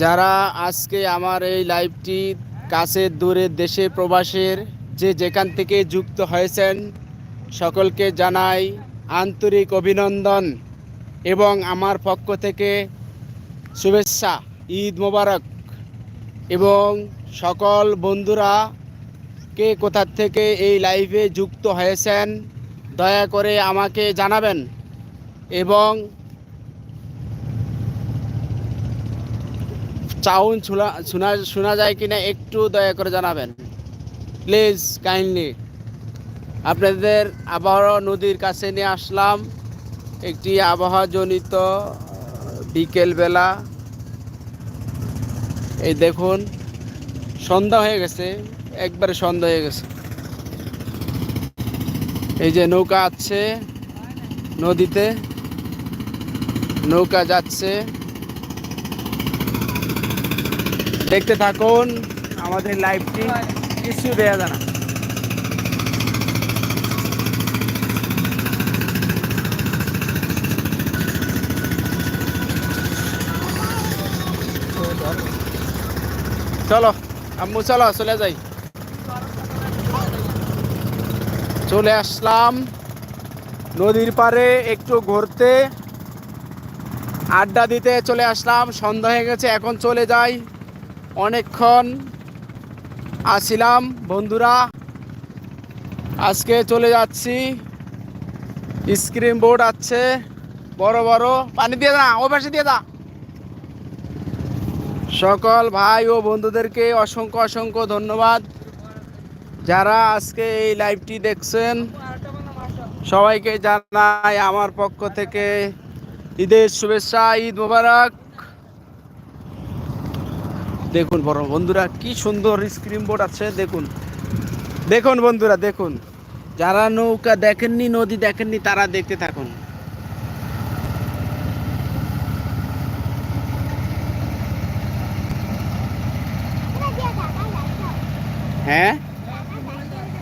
যারা আজকে আমার এই লাইভটি কাছে দূরে দেশে প্রবাসের যে যেখান থেকে যুক্ত হয়েছেন, সকলকে জানাই আন্তরিক অভিনন্দন এবং আমার পক্ষ থেকে শুভেচ্ছা, ঈদ মোবারক এবং সকল বন্ধুরা কে কোথা থেকে এই লাইভে যুক্ত হয়েছেন, দয়া করে আমাকে জানাবেন এবং চাউন শোনা শোনা যায় কিনা একটু দয়া করে জানাবেন। প্লিজ কাইন্ডলি আপনাদের আবহাওয়া নদীর কাছে নিয়ে আসলাম একটি আবহাওয়াজনিত বিকেলবেলা। এই দেখুন, সন্ধ্যা হয়ে গেছে, একবারে সন্ধ্যা হয়ে গেছে। এই যে নৌকা আছে নদীতে, নৌকা যাচ্ছে। দেখতে থাকুন আমাদের লাইভটি কিছু দেয়া জানা চলো, আম্মু, চলো, চলে যাই। চলে আসলাম নদীর পাড়ে একটু ঘুরতে। আড্ডা দিতে চলে আসলাম, সন্ধ্যা হয়ে গেছে, এখন চলে যাই। অনেকক্ষণ আসিলাম, বন্ধুরা। আজকে চলে যাচ্ছি। স্ক্রিন বোর্ড আছে, বড় বড়। পানি দিয়ে দা ওই পাশে দিয়ে দা সকল ভাই ও বন্ধুদেরকে অসংখ্য অসংখ্য ধন্যবাদ। যারা আজকে এই লাইভটি দেখছেন, সবাইকে জানাই আমার পক্ষ থেকে ঈদের শুভেচ্ছা, ঈদ মোবারক। দেখুন বড় বন্ধুরা, কি সুন্দর স্ক্রিন বোর্ড আছে, দেখুন। দেখুন বন্ধুরা, দেখুন। যারা নৌকা দেখেননি, নদী দেখেননি, তারা দেখতে থাকুন। হ্যাঁ?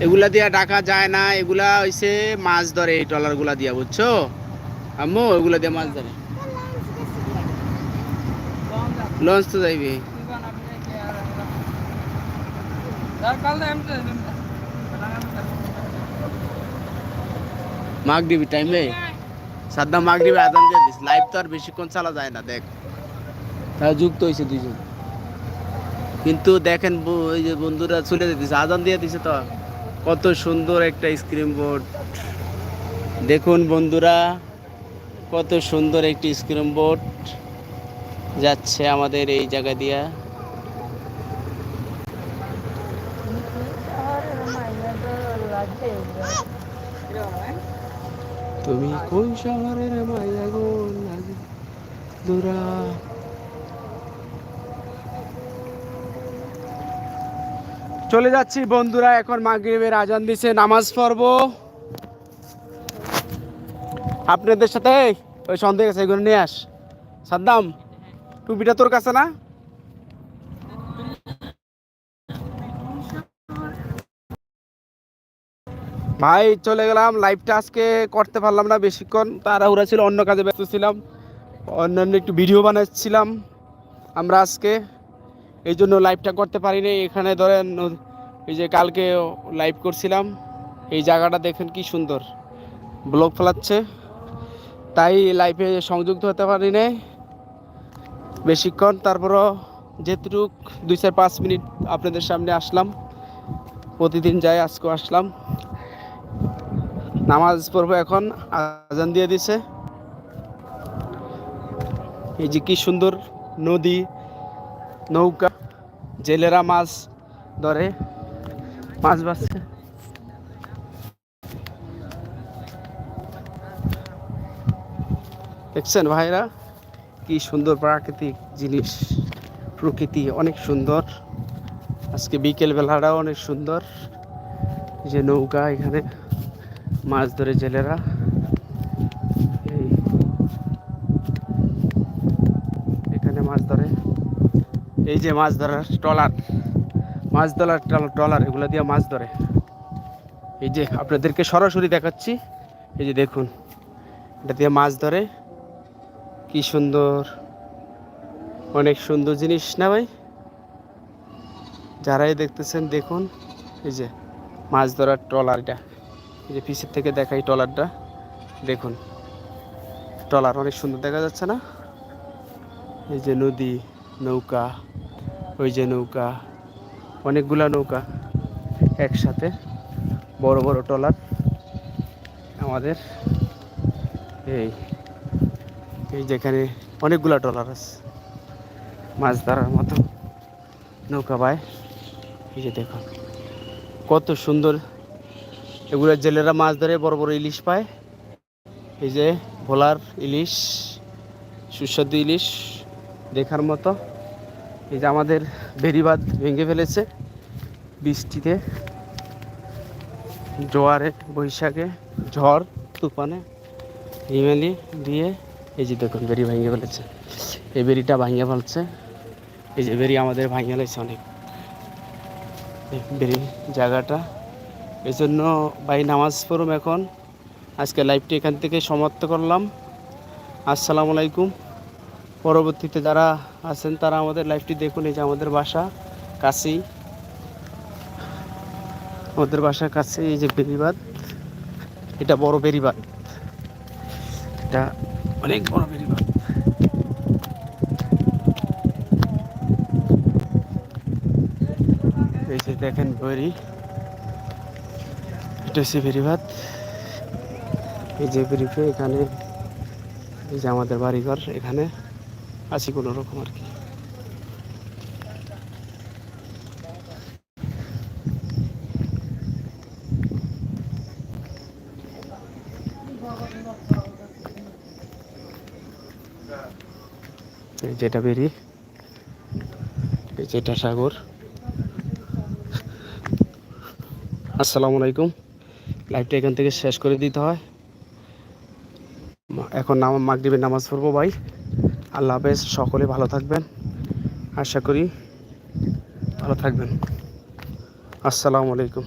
এগুলা দিয়া ডাকা যায় না, এগুলা হইছে মাছ ধরে, এই ট্রলারগুলা দিয়া, বুঝছ? আম্মু, এগুলা দিয়ে মাছ ধরে। লঞ্চ তো যাইবে। মাগ দিবি টাইমে সাদ্দা মাগ দিবি আদান দিয়ে দিস। লাইভ তো আর বেশিক্ষণ চালা যায় না দেখ। তারা যুক্ত হয়েছে দুইজন। কিন্তু দেখেন ওই যে বন্ধুরা চলে যেতেছে আদান দিয়ে দিছে তো। কত সুন্দর একটা স্ক্রিন বোর্ড দেখুন বন্ধুরা কত সুন্দর একটি স্ক্রিন বোর্ড যাচ্ছে আমাদের এই জায়গা দিয়া। তুমি কোন শহরের গো চলে যাচ্ছি বন্ধুরা, এখন মাগরিবের আজান দিছে, নামাজ পড়ব। আপনাদের সাথে, ওই সন্দেহ আছে এগুলো নিয়ে আস। সাদ্দাম, টুপিটা তোর কাছে না? ভাই, চলে গেলাম। লাইভটা আজকে করতে পারলাম না বেশিক্ষণ। তাড়াহুড়া ছিল, অন্য কাজে ব্যস্ত ছিলাম। অন্যান্য একটু ভিডিও বানাচ্ছিলাম আমরা আজকে। এই জন্য লাইভটা করতে পারিনি। এখানে ধরেন, এই যে কালকে লাইভ করছিলাম। এই জায়গাটা দেখেন কি সুন্দর। ব্লগ ফেলাচ্ছে। তাই লাইভে সংযুক্ত হতে পারিনি। বেশিক্ষণ। তারপরও যেটুক দুই চার পাঁচ মিনিট আপনাদের সামনে আসলাম। প্রতিদিন যাই, আজকেও আসলাম। নামাজ পড়ব এখন, আজান দিয়ে দিছে। এই যে কি সুন্দর নদী, নৌকা, জেলেরা মাছ ধরে, মাছ বাচ্ছে। দেখছেন ভাইরা, কি সুন্দর প্রাকৃতিক জিনিস, প্রকৃতি অনেক সুন্দর। আজকে বিকেল বেলাটাও অনেক সুন্দর। যে নৌকা এখানে। মাছ ধরে জেলেরা। এখানে মাছ ধরে। এই যে মাছ ধরার ট্রলার, মাছ ধরার ট্রল- ট্রলার, এগুলো দিয়ে মাছ ধরে। এই যে আপনাদেরকে সরাসরি দেখাচ্ছি, এই যে দেখুন, এটা দিয়ে মাছ ধরে। কি সুন্দর, অনেক সুন্দর জিনিস না ভাই? যারাই দেখতেছেন, দেখুন, এই যে মাছ ধরার ট্রলার এটা। এই যে পিছের থেকে দেখাই ট্রলারটা, দেখুন। ট্রলার অনেক সুন্দর দেখা যাচ্ছে না? এই যে নদী, নৌকা, ওই যে নৌকা, অনেকগুলা নৌকা একসাথে, বড় বড় ট্রলার আমাদের। এই এই যেখানে অনেকগুলা ট্রলার আছে, মাছ ধরার মতো নৌকা পায়। এই যে দেখুন, কত সুন্দর এগুলো জেলেরা মাছ ধরে বড় বড় ইলিশ পায়। এই যে ভোলার ইলিশ, সুস্বাদু ইলিশ দেখার মতো। এই যে আমাদের বেরিবাদ ভেঙে ফেলেছে বৃষ্টিতে। জোয়ারে, বৈশাখে, ঝড়, তুফানে, হিমেলি দিয়ে এই যে দেখুন বেরি ভেঙে ফেলেছে। এই বেরিটা ভাঙিয়ে ফেলছে। এই যে বেরি আমাদের ভাঙিয়ে ফেলেছে অনেক। বেরি জায়গাটা এই জন্য ভাই নামাজ পড়ুম এখন। আজকে লাইভটি এখান থেকে সমাপ্ত করলাম। আসসালামু আলাইকুম। পরবর্তীতে যারা আছেন, তারা আমাদের লাইভটি দেখুন, এই যে আমাদের বাসা, কাছেই। আমাদের বাসার কাছে এই যে বেরিবাদ এটা বড় বেরিবাদ এটা অনেক বড় বেরিবাদ এই যে দেখেন বেরি এটা হচ্ছে বেরিবাদ এই যে বেরিফে এখানে, এই যে আমাদের বাড়িঘর এখানে আছি কোনো রকম আর কি। যেটা বেরি যেটা সাগর। আসসালামু আলাইকুম। লাইভটা এখান থেকে শেষ করে দিতে হয়। এখন নাম মাগরিবের নামাজ পড়ব ভাই। আল্লাহ হাফেজ, সকলে ভালো থাকবেন। আশা করি ভালো থাকবেন। আসসালামু আলাইকুম।